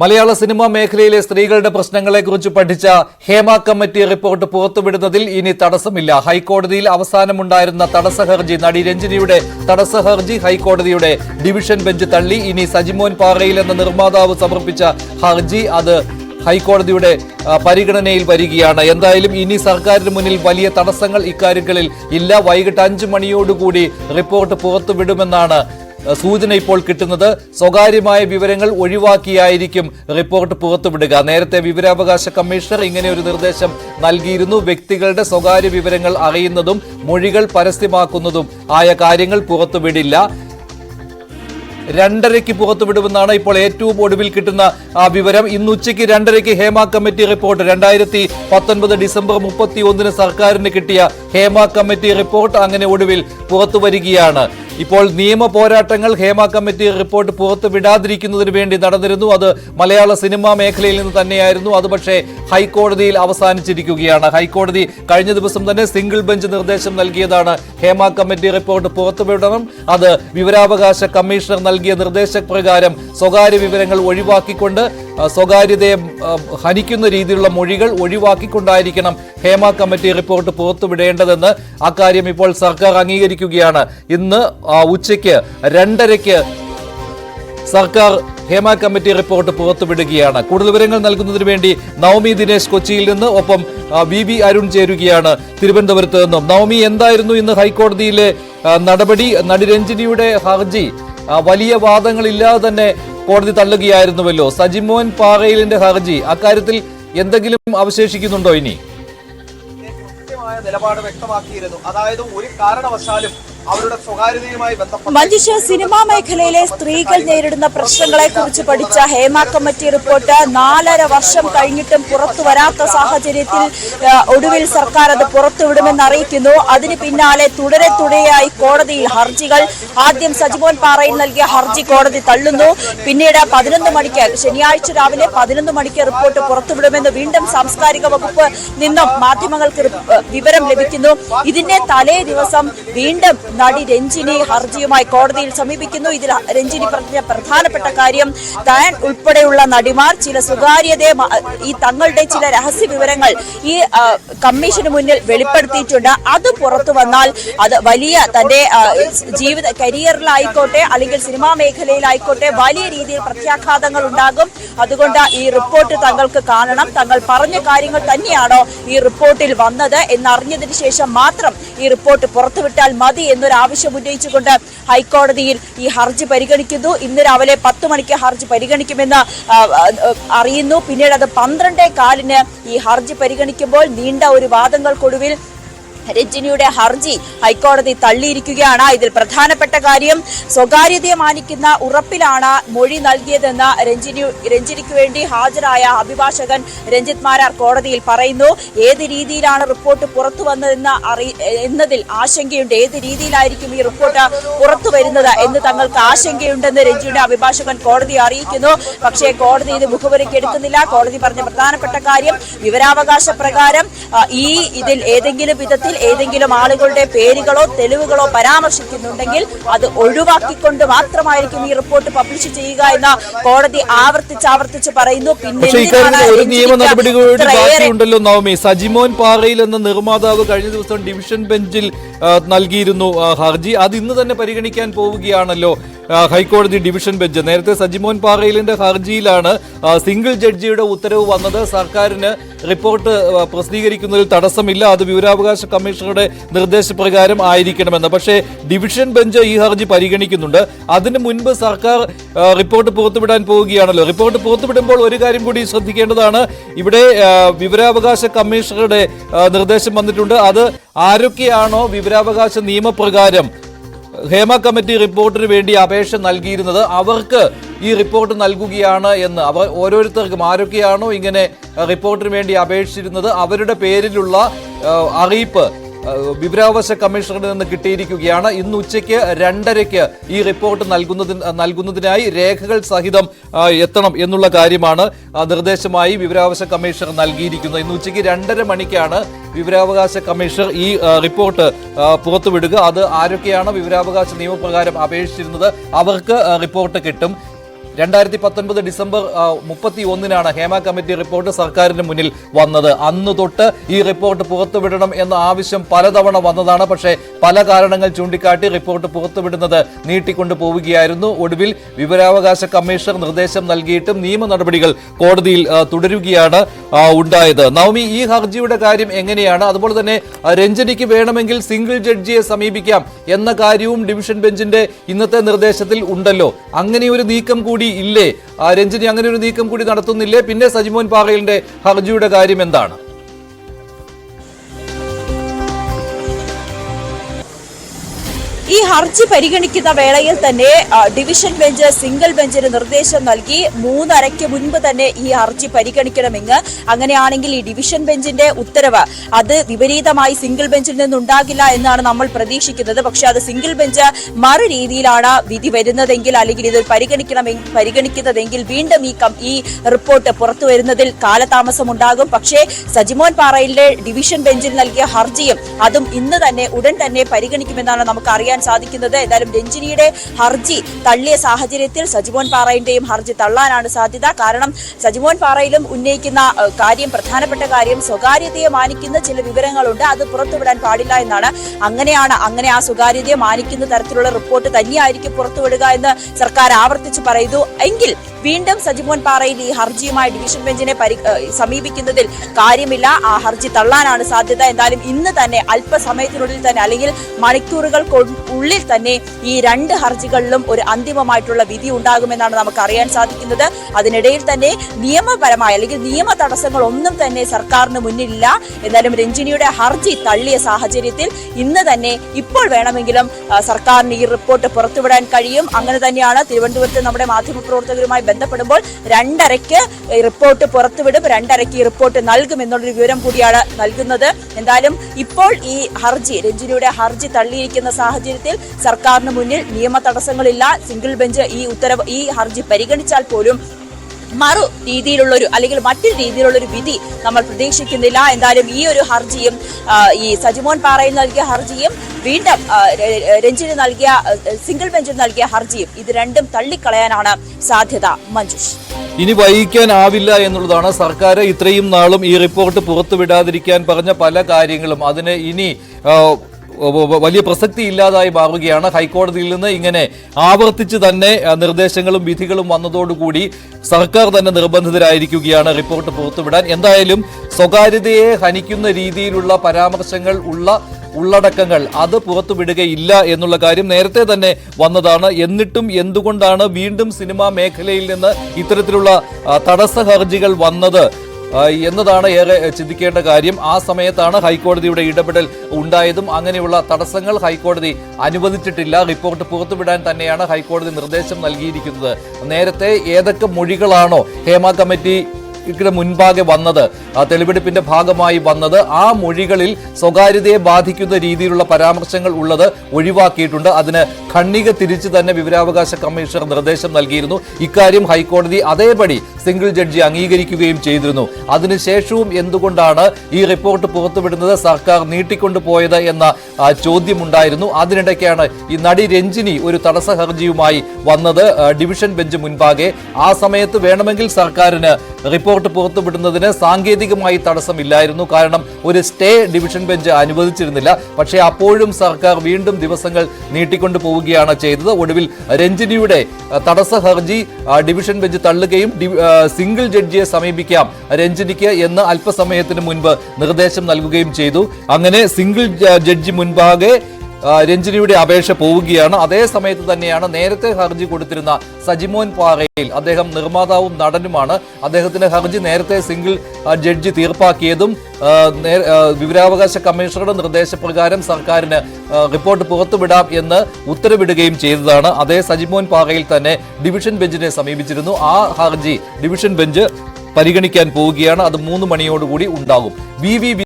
മലയാള cinema മേഖലയിലെ സ്ത്രീകളുടെ പ്രശ്നങ്ങളെക്കുറിച്ച് പഠിച്ച ഹേമ കമ്മിറ്റി റിപ്പോർട്ട് പുറത്തുവിടുന്നതിൽ ഇനി തടസ്സമില്ല. ഹൈക്കോടതിയിൽ അവസാനമുണ്ടായിരുന്ന തടസ്സ ഹർജി നടി രഞ്ജിനിയുടെ തടസ്സ ഹർജി ഹൈക്കോടതിയുടെ ഡിവിഷൻ ബെഞ്ച് തള്ളി. ഇനി സജിമോൻ പാറയിൽ എന്ന നിർമ്മാതാവ് സമർപ്പിച്ച ഹർജി അത് ഹൈക്കോടതിയുടെ പരിഗണനയിൽ വരികയാണ്. എന്തായാലും ഇനി സർക്കാരിന് മുന്നിൽ വലിയ തടസ്സങ്ങൾ ഇക്കാര്യങ്ങളിൽ ഇല്ല. വൈകിട്ട് അഞ്ച് മണിയോടുകൂടി റിപ്പോർട്ട് പുറത്തുവിടുമെന്നാണ് സൂചന ഇപ്പോൾ കിട്ടുന്നത് സ്വകാര്യമായ വിവരങ്ങൾ ഒഴിവാക്കിയായിരിക്കും റിപ്പോർട്ട് പുറത്തുവിടുക. നേരത്തെ വിവരാവകാശ കമ്മീഷണർ ഇങ്ങനെ ഒരു നിർദ്ദേശം നൽകിയിരുന്നു. വ്യക്തികളുടെ സ്വകാര്യ വിവരങ്ങൾ അറിയുന്നതും മൊഴികൾ പരസ്യമാക്കുന്നതും ആയ കാര്യങ്ങൾ പുറത്തുവിടില്ല. രണ്ടരയ്ക്ക് പുറത്തുവിടുമെന്നാണ് ഇപ്പോൾ ഏറ്റവും ഒടുവിൽ കിട്ടുന്ന ആ വിവരം. ഇന്ന് ഉച്ചയ്ക്ക് രണ്ടരയ്ക്ക് ഹേമ കമ്മിറ്റി റിപ്പോർട്ട്. രണ്ടായിരത്തി പത്തൊൻപത് ഡിസംബർ മുപ്പത്തി ഒന്നിന് സർക്കാരിന് കിട്ടിയ ഹേമ കമ്മിറ്റി റിപ്പോർട്ട് അങ്ങനെ ഒടുവിൽ പുറത്തു വരികയാണ് ഇപ്പോൾ നിയമ പോരാട്ടങ്ങൾ ഹേമ കമ്മിറ്റി റിപ്പോർട്ട് പുറത്തു വിടാതിരിക്കുന്നതിന് വേണ്ടി നടന്നിരുന്നു. അത് മലയാള സിനിമാ മേഖലയിൽ നിന്ന് തന്നെയായിരുന്നു. അത് പക്ഷേ ഹൈക്കോടതിയിൽ അവസാനിച്ചിരിക്കുകയാണ്. ഹൈക്കോടതി കഴിഞ്ഞ ദിവസം തന്നെ സിംഗിൾ ബെഞ്ച് നിർദ്ദേശം നൽകിയതാണ്. ഹേമ കമ്മിറ്റി റിപ്പോർട്ട് പുറത്തുവിടണം അത് വിവരാവകാശ കമ്മീഷണർ നൽകിയ നിർദ്ദേശപ്രകാരം സ്വകാര്യ വിവരങ്ങൾ ഒഴിവാക്കിക്കൊണ്ട് സ്വകാര്യതയെ ഹനിക്കുന്ന രീതിയിലുള്ള മൊഴികൾ ഒഴിവാക്കിക്കൊണ്ടായിരിക്കണം ഹേമ കമ്മിറ്റി റിപ്പോർട്ട് പുറത്തുവിടേണ്ടതെന്ന് അക്കാര്യം ഇപ്പോൾ സർക്കാർ അംഗീകരിക്കുകയാണ്. ഇന്ന് ഉച്ചയ്ക്ക് രണ്ടരയ്ക്ക് സർക്കാർ ഹേമ കമ്മിറ്റി റിപ്പോർട്ട് പുറത്തുവിടുകയാണ്. കൂടുതൽ വിവരങ്ങൾ നൽകുന്നതിന് വേണ്ടി നവമി ദിനേശ് കൊച്ചിയിൽ നിന്ന് ഒപ്പം വി വി അരുൺ ചേരുകയാണ് തിരുവനന്തപുരത്ത് നിന്നും. നവമി എന്തായിരുന്നു ഇന്ന് ഹൈക്കോടതിയിലെ നടപടി? നടി രഞ്ജിനിയുടെ ഹർജി വലിയ വാദങ്ങളില്ലാതെ തന്നെ കോടതി തള്ളുകയായിരുന്നുവല്ലോ. സജിമോൻ പാറയിലിന്റെ ഹർജി. അക്കാര്യത്തിൽ എന്തെങ്കിലും അവശേഷിക്കുന്നുണ്ടോ ഇനി? നിലപാട് വ്യക്തമാക്കിയിരുന്നു. അതായത് ഒരു കാരണവശാലും അവരുടെ മഞ്ജുഷ സിനിമാ മേഖലയിലെ സ്ത്രീകൾ നേരിടുന്ന പ്രശ്നങ്ങളെ കുറിച്ച് പഠിച്ച ഹേമ കമ്മിറ്റി റിപ്പോർട്ട് നാലര വർഷം കഴിഞ്ഞിട്ടും പുറത്തു വരാത്ത സാഹചര്യത്തിൽ ഒടുവിൽ സർക്കാർ അത് പുറത്തുവിടുമെന്ന് അറിയിക്കുന്നു. അതിന് പിന്നാലെ തുടരെ തുടരെയായി കോടതിയിൽ ഹർജികൾ. ആദ്യം സജിമോൻ പാറയിൽ നൽകിയ ഹർജി കോടതി തള്ളുന്നു. പിന്നീട് പതിനൊന്ന് മണിക്ക് ശനിയാഴ്ച രാവിലെ പതിനൊന്ന് മണിക്ക് റിപ്പോർട്ട് പുറത്തുവിടുമെന്ന് വീണ്ടും സാംസ്കാരിക വകുപ്പ് നിന്നും മാധ്യമങ്ങൾക്ക് വിവരം ലഭിക്കുന്നു. ഇതിന്റെ തലേ ദിവസം വീണ്ടും നടി രഞ്ജിനി ഹർജിയുമായി കോടതിയിൽ സമീപിക്കുന്നു. ഇതിൽ രഞ്ജിനി പറഞ്ഞ പ്രധാനപ്പെട്ട കാര്യം താൻ ഉൾപ്പെടെയുള്ള നടിമാർ ചില സ്വകാര്യതയെ ഈ തങ്ങളുടെ ചില രഹസ്യ വിവരങ്ങൾ ഈ കമ്മീഷന് മുന്നിൽ വെളിപ്പെടുത്തിയിട്ടുണ്ട്. അത് പുറത്തു വന്നാൽ അത് വലിയ തന്റെ ജീവിത കരിയറിലായിക്കോട്ടെ അല്ലെങ്കിൽ സിനിമാ മേഖലയിലായിക്കോട്ടെ വലിയ രീതിയിൽ പ്രത്യാഘാതങ്ങൾ ഉണ്ടാകും. അതുകൊണ്ട് ഈ റിപ്പോർട്ട് തങ്ങൾക്ക് കാണണം. തങ്ങൾ പറഞ്ഞ കാര്യങ്ങൾ തന്നെയാണോ ഈ റിപ്പോർട്ടിൽ വന്നത് എന്നറിഞ്ഞതിന് ശേഷം മാത്രം ഈ റിപ്പോർട്ട് പുറത്തുവിട്ടാൽ മതി എന്നൊരു ആവശ്യം ഉന്നയിച്ചുകൊണ്ട് ഹൈക്കോടതിയിൽ ഈ ഹർജി പരിഗണിക്കുന്നു. ഇന്ന് രാവിലെ പത്ത് മണിക്ക് ഹർജി പരിഗണിക്കുമെന്ന് അറിയുന്നു. പിന്നീട് അത് പന്ത്രണ്ടേ കാലിന് ഈ ഹർജി പരിഗണിക്കുമ്പോൾ നീണ്ട ഒരു വാദങ്ങൾക്കൊടുവിൽ രഞ്ജിനിയുടെ ഹർജി ഹൈക്കോടതി തള്ളിയിരിക്കുകയാണ്. ഇതിൽ പ്രധാനപ്പെട്ട കാര്യം സ്വകാര്യതയെ മാനിക്കുന്ന ഉറപ്പിലാണ് മൊഴി നൽകിയതെന്ന് രഞ്ജിനി രഞ്ജിനിക്ക് വേണ്ടി ഹാജരായ അഭിഭാഷകൻ രഞ്ജിത് മാരാർ കോടതിയിൽ പറയുന്നു. ഏത് രീതിയിലാണ് റിപ്പോർട്ട് പുറത്തു വന്നതെന്ന് അറി എന്നതിൽ ആശങ്കയുണ്ട്. ഏത് രീതിയിലായിരിക്കും ഈ റിപ്പോർട്ട് പുറത്തു വരുന്നത് എന്ന് തങ്ങൾക്ക് ആശങ്കയുണ്ടെന്ന് രഞ്ജിയുടെ അഭിഭാഷകൻ കോടതിയെ അറിയിക്കുന്നു. പക്ഷേ കോടതി ഇത് മുഖവരയ്ക്ക് എടുക്കുന്നില്ല. കോടതി പറഞ്ഞ പ്രധാനപ്പെട്ട കാര്യം വിവരാവകാശ പ്രകാരം ഈ ഇതിൽ ഏതെങ്കിലും വിധത്തിൽ ഏതെങ്കിലും ആളുകളുടെ പേരുകളോ തെളിവുകളോ പരാമർശിക്കുന്നുണ്ടെങ്കിൽ അത് ഒഴിവാക്കിക്കൊണ്ട് മാത്രമായിരിക്കും ഈ റിപ്പോർട്ട് പബ്ലിഷ് ചെയ്യുക എന്ന കോടതി ആവർത്തിച്ച് ആവർത്തിച്ച് പറയുന്നു. പിന്നെ പക്ഷേ എന്തിനാണ് ഒരു നിയമ രഞ്ജിനിക്ക് നടപടി കൂടി ബാക്കിയുണ്ടല്ലോ നവമി. സജിമോൻ പാറയിൽ എന്ന നിർമ്മാതാവ് കഴിഞ്ഞ ദിവസം ഡിവിഷൻ ബെഞ്ചിൽ നൽകിയിരുന്നു ഹർജി. അത് ഇന്ന് തന്നെ പരിഗണിക്കാൻ പോവുകയാണല്ലോ. ഹൈക്കോടതി ഡിവിഷൻ ബെഞ്ച്. നേരത്തെ സജിമോൻ പാറയിലിന്റെ ഹർജിയിലാണ് സിംഗിൾ ജഡ്ജിയുടെ ഉത്തരവ് വന്നത്. സർക്കാരിന് റിപ്പോർട്ട് പ്രസിദ്ധീകരിക്കുന്നതിൽ തടസ്സമില്ല. അത് വിവരാവകാശ കമ്മീഷണറുടെ നിർദ്ദേശപ്രകാരം ആയിരിക്കണമെന്ന്. പക്ഷേ ഡിവിഷൻ ബെഞ്ച് ഈ ഹർജി പരിഗണിക്കുന്നുണ്ട്. അതിന് മുൻപ് സർക്കാർ റിപ്പോർട്ട് പുറത്തുവിടാൻ പോവുകയാണല്ലോ. റിപ്പോർട്ട് പുറത്തുവിടുമ്പോൾ ഒരു കാര്യം കൂടി ശ്രദ്ധിക്കേണ്ടതാണ്. ഇവിടെ വിവരാവകാശ കമ്മീഷണറുടെ നിർദ്ദേശം വന്നിട്ടുണ്ട്. അത് ആരൊക്കെയാണോ വിവരാവകാശ നിയമപ്രകാരം ഹേമ കമ്മിറ്റി റിപ്പോർട്ടിന് വേണ്ടി അപേക്ഷ നൽകിയിരുന്നത് അവർക്ക് ഈ റിപ്പോർട്ട് നൽകുകയാണ് എന്ന്. അവർ ഓരോരുത്തർക്കും ആരൊക്കെയാണോ ഇങ്ങനെ റിപ്പോർട്ടിന് വേണ്ടി അപേക്ഷിച്ചിരുന്നത് അവരുടെ പേരിലുള്ള അറിയിപ്പ് വിവരാവകാശ കമ്മീഷണറിൽ നിന്ന് കിട്ടിയിരിക്കുകയാണ്. ഇന്ന് ഉച്ചയ്ക്ക് രണ്ടരയ്ക്ക് ഈ റിപ്പോർട്ട് നൽകുന്നതിന് നൽകുന്നതിനായി രേഖകൾ സഹിതം എത്തണം എന്നുള്ള കാര്യമാണ് നിർദ്ദേശമായി വിവരാവകാശ കമ്മീഷണർ നൽകിയിരിക്കുന്നത്. ഇന്ന് ഉച്ചയ്ക്ക് രണ്ടര മണിക്കാണ് വിവരാവകാശ കമ്മീഷണർ ഈ റിപ്പോർട്ട് പുറത്തുവിടുക. അത് ആരൊക്കെയാണ് വിവരാവകാശ നിയമപ്രകാരം അപേക്ഷിച്ചിരുന്നത്? അവർക്ക് റിപ്പോർട്ട് കിട്ടും. രണ്ടായിരത്തി പത്തൊൻപത് ഡിസംബർ മുപ്പത്തി ഒന്നിനാണ് ഹേമ കമ്മിറ്റി റിപ്പോർട്ട് സർക്കാരിന് മുന്നിൽ വന്നത്. അന്ന് തൊട്ട് ഈ റിപ്പോർട്ട് പുറത്തുവിടണം എന്ന ആവശ്യം പലതവണ വന്നതാണ്. പക്ഷേ പല കാരണങ്ങൾ ചൂണ്ടിക്കാട്ടി റിപ്പോർട്ട് പുറത്തുവിടുന്നത് നീട്ടിക്കൊണ്ടു പോവുകയായിരുന്നു. ഒടുവിൽ വിവരാവകാശ കമ്മീഷണർ നിർദ്ദേശം നൽകിയിട്ടും നിയമ നടപടികൾ കോടതിയിൽ തുടരുകയാണ് ഉണ്ടായത്. നവമി ഈ ഹർജിയുടെ കാര്യം എങ്ങനെയാണ്? അതുപോലെ തന്നെ രഞ്ജനിക്ക് വേണമെങ്കിൽ സിംഗിൾ ജഡ്ജിയെ സമീപിക്കാം എന്ന കാര്യവും ഡിവിഷൻ ബെഞ്ചിന്റെ ഇന്നത്തെ നിർദ്ദേശത്തിൽ ഉണ്ടല്ലോ. അങ്ങനെ ഒരു നീക്കം കൂടി ഇല്ലേ? രഞ്ജിനി അങ്ങനെ ഒരു നീക്കം കൂടി നടത്തുന്നില്ലേ? പിന്നെ സജിമോൻ പാറയിലിന്റെ ഹർജിയുടെ കാര്യം എന്താണ്? ഈ ഹർജി പരിഗണിക്കുന്ന വേളയിൽ തന്നെ ഡിവിഷൻ ബെഞ്ച് സിംഗിൾ ബെഞ്ചിന് നിർദ്ദേശം നൽകി മൂന്നരയ്ക്ക് മുൻപ് തന്നെ ഈ ഹർജി പരിഗണിക്കണമെന്ന്. അങ്ങനെയാണെങ്കിൽ ഈ ഡിവിഷൻ ബെഞ്ചിന്റെ ഉത്തരവ് അത് വിപരീതമായി സിംഗിൾ ബെഞ്ചിൽ നിന്നുണ്ടാകില്ല എന്നാണ് നമ്മൾ പ്രതീക്ഷിക്കുന്നത്. പക്ഷേ അത് സിംഗിൾ ബെഞ്ച് മറു രീതിയിലാണ് വിധി വരുന്നതെങ്കിൽ അല്ലെങ്കിൽ ഇത് പരിഗണിക്കണമെങ്കിൽ പരിഗണിക്കുന്നതെങ്കിൽ വീണ്ടും ഈ ഈ റിപ്പോർട്ട് പുറത്തു വരുന്നതിൽ കാലതാമസം ഉണ്ടാകും. പക്ഷേ സജിമോൻ പാറയിലെ ഡിവിഷൻ ബെഞ്ചിൽ നൽകിയ ഹർജിയും അതും ഇന്ന് തന്നെ ഉടൻ തന്നെ പരിഗണിക്കുമെന്നാണ് നമുക്ക് അറിയാൻ സാധിക്കുന്നത്. എന്തായാലും രഞ്ജിനിയുടെ ഹർജി തള്ളിയ സാഹചര്യത്തിൽ സജിമോൻ പാറയിന്റെയും ഹർജി തള്ളാനാണ് സാധ്യത. കാരണം സജിമോൻ പാറയിലും ഉന്നയിക്കുന്ന കാര്യം പ്രധാനപ്പെട്ട കാര്യം സ്വകാര്യതയെ മാനിക്കുന്ന ചില വിവരങ്ങളുണ്ട്. അത് പുറത്തുവിടാൻ പാടില്ല എന്നാണ്. അങ്ങനെയാണ് അങ്ങനെ ആ സ്വകാര്യതയെ മാനിക്കുന്ന തരത്തിലുള്ള റിപ്പോർട്ട് തന്നെയായിരിക്കും പുറത്തുവിടുക എന്ന് സർക്കാർ ആവർത്തിച്ച് പറയുന്നു. എങ്കിൽ വീണ്ടും സജിമോൻ പാറയിൽ ഈ ഹർജിയുമായി ഡിവിഷൻ ബെഞ്ചിനെ സമീപിക്കുന്നതിൽ കാര്യമില്ല. ആ ഹർജി തള്ളാനാണ് സാധ്യത. എന്തായാലും ഇന്ന് തന്നെ അല്പസമയത്തിനുള്ളിൽ തന്നെ അല്ലെങ്കിൽ മണിക്കൂറുകൾ ഉള്ളിൽ തന്നെ ഈ രണ്ട് ഹർജികളിലും ഒരു അന്തിമമായിട്ടുള്ള വിധി ഉണ്ടാകുമെന്നാണ് നമുക്ക് അറിയാൻ സാധിക്കുന്നത്. അതിനിടയിൽ തന്നെ നിയമപരമായ അല്ലെങ്കിൽ നിയമ തടസ്സങ്ങൾ ഒന്നും തന്നെ സർക്കാരിന് മുന്നിലില്ല. എന്നാലും രഞ്ജിനിയുടെ ഹർജി തള്ളിയ സാഹചര്യത്തിൽ ഇന്ന് തന്നെ ഇപ്പോൾ വേണമെങ്കിലും സർക്കാരിന് ഈ റിപ്പോർട്ട് പുറത്തുവിടാൻ കഴിയും. അങ്ങനെ തന്നെയാണ് തിരുവനന്തപുരത്ത് നമ്മുടെ മാധ്യമപ്രവർത്തകരുമായി ബന്ധപ്പെടുമ്പോൾ രണ്ടരയ്ക്ക് റിപ്പോർട്ട് പുറത്തുവിടും രണ്ടരയ്ക്ക് റിപ്പോർട്ട് നൽകും എന്നുള്ളൊരു വിവരം കൂടിയാണ് നൽകുന്നത്. എന്തായാലും ഇപ്പോൾ ഈ ഹർജി രഞ്ജിനിയുടെ ഹർജി തള്ളിയിരിക്കുന്ന സാഹചര്യത്തിൽ സർക്കാരിന് മുന്നിൽ നിയമ തടസ്സങ്ങളില്ല. സിംഗിൾ ബെഞ്ച് ഈ ഉത്തരവ് ഈ ഹർജി പരിഗണിച്ചാൽ പോലും മറു രീതിയിലുള്ളൊരു അല്ലെങ്കിൽ മറ്റൊരു രീതിയിലുള്ളൊരു വിധി നമ്മൾ പ്രതീക്ഷിക്കുന്നില്ല. എന്തായാലും ഈ ഒരു ഹർജിയും ഈ സജിമോൻ പാറയിൽ നൽകിയ ഹർജിയും വീണ്ടും രഞ്ജിന് നൽകിയ സിംഗിൾ ബെഞ്ചിൽ നൽകിയ ഹർജിയും ഇത് രണ്ടും തള്ളിക്കളയാനാണ് സാധ്യത. മഞ്ജുഷ്. ഇനി വൈകിക്കാനാവില്ല എന്നുള്ളതാണ് സർക്കാർ ഇത്രയും നാളും ഈ റിപ്പോർട്ട് പുറത്തുവിടാതിരിക്കാൻ പറഞ്ഞ പല കാര്യങ്ങളും. അതിന് ഇനി വലിയ പ്രസക്തി ഇല്ലാതായി മാറുകയാണ്. ഹൈക്കോടതിയിൽ നിന്ന് ഇങ്ങനെ ആവർത്തിച്ച് തന്നെ നിർദ്ദേശങ്ങളും വിധികളും വന്നതോടുകൂടി സർക്കാർ തന്നെ നിർബന്ധിതരായിരിക്കുകയാണ് റിപ്പോർട്ട് പുറത്തുവിടാൻ. എന്തായാലും സ്വകാര്യതയെ ഹനിക്കുന്ന രീതിയിലുള്ള പരാമർശങ്ങൾ ഉള്ള ഉള്ളടക്കങ്ങൾ അത് പുറത്തുവിടുകയില്ല എന്നുള്ള കാര്യം നേരത്തെ തന്നെ വന്നതാണ്. എന്നിട്ടും എന്തുകൊണ്ടാണ് വീണ്ടും സിനിമാ മേഖലയിൽ നിന്ന് ഇത്തരത്തിലുള്ള തടസ്സ ഹർജികൾ വന്നത്? എന്നതാണ് ഏറെ ചിന്തിക്കേണ്ട കാര്യം. ആ സമയത്താണ് ഹൈക്കോടതിയുടെ ഇടപെടൽ ഉണ്ടായതും അങ്ങനെയുള്ള തടസ്സങ്ങൾ ഹൈക്കോടതി അനുവദിച്ചിട്ടില്ല. റിപ്പോർട്ട് പുറത്തുവിടാൻ തന്നെയാണ് ഹൈക്കോടതി നിർദ്ദേശം നൽകിയിരിക്കുന്നത്. നേരത്തെ ഏതൊക്കെ മൊഴികളാണോ ഹേമ കമ്മിറ്റി യുടെ മുൻപാകെ വന്നത് തെളിവെടുപ്പിന്റെ ഭാഗമായി വന്നത് ആ മൊഴികളിൽ സ്വകാര്യതയെ ബാധിക്കുന്ന രീതിയിലുള്ള പരാമർശങ്ങൾ ഉള്ളത് ഒഴിവാക്കിയിട്ടുണ്ട്. അതിന് ഖണ്ണിക തിരിച്ചു തന്നെ വിവരാവകാശ കമ്മീഷണർ നിർദ്ദേശം നൽകിയിരുന്നു. ഇക്കാര്യം ഹൈക്കോടതി അതേപടി സിംഗിൾ ജഡ്ജി അംഗീകരിക്കുകയും ചെയ്തിരുന്നു. അതിനുശേഷവും എന്തുകൊണ്ടാണ് ഈ റിപ്പോർട്ട് പുറത്തുവിടുന്നത് സർക്കാർ നീട്ടിക്കൊണ്ടു പോയത് എന്ന ചോദ്യമുണ്ടായിരുന്നു. അതിനിടയ്ക്കാണ് ഈ നടി രഞ്ജിനി ഒരു തടസ്സ ഹർജിയുമായി വന്നത്. ഡിവിഷൻ ബെഞ്ച് മുൻപാകെ. ആ സമയത്ത് വേണമെങ്കിൽ സർക്കാരിന് റിപ്പോർട്ട് പുറത്തുവിടുന്നതിന് സാങ്കേതികമായി തടസ്സമില്ലായിരുന്നു. കാരണം ഒരു സ്റ്റേ ഡിവിഷൻ ബെഞ്ച് അനുവദിച്ചിരുന്നില്ല. പക്ഷേ അപ്പോഴും സർക്കാർ വീണ്ടും ദിവസങ്ങൾ നീട്ടിക്കൊണ്ടു പോവുകയാണ് ചെയ്തത്. ഒടുവിൽ രഞ്ജിനിയുടെ തടസ്സ ഹർജി ഡിവിഷൻ ബെഞ്ച് തള്ളുകയും സിംഗിൾ ജഡ്ജിയെ സമീപിക്കാം രഞ്ജിനിക്ക് എന്ന് അല്പസമയത്തിന് മുൻപ് നിർദ്ദേശം നൽകുകയും ചെയ്തു. അങ്ങനെ സിംഗിൾ ജഡ്ജി മുൻപാകെ രഞ്ജിനിയുടെ അപേക്ഷ പോവുകയാണ്. അതേ സമയത്ത് തന്നെയാണ് നേരത്തെ ഹർജി കൊടുത്തിരുന്ന സജിമോൻ പാറയിൽ അദ്ദേഹം നിർമ്മാതാവും നടനുമാണ്. അദ്ദേഹത്തിന്റെ ഹർജി നേരത്തെ സിംഗിൾ ജഡ്ജി തീർപ്പാക്കിയതും വിവരാവകാശ കമ്മീഷണറുടെ നിർദ്ദേശപ്രകാരം സർക്കാരിന് റിപ്പോർട്ട് പുറത്തുവിടാം എന്ന് ഉത്തരവിടുകയും ചെയ്തതാണ്. അതേ സജിമോൻ പാറയിൽ തന്നെ ഡിവിഷൻ ബെഞ്ചിനെ സമീപിച്ചിരുന്നു. ആ ഹർജി ഡിവിഷൻ ബെഞ്ച് പരിഗണിക്കാൻ പോവുകയാണ്. അത് മൂന്ന് മണിയോടുകൂടി ഉണ്ടാകും. V V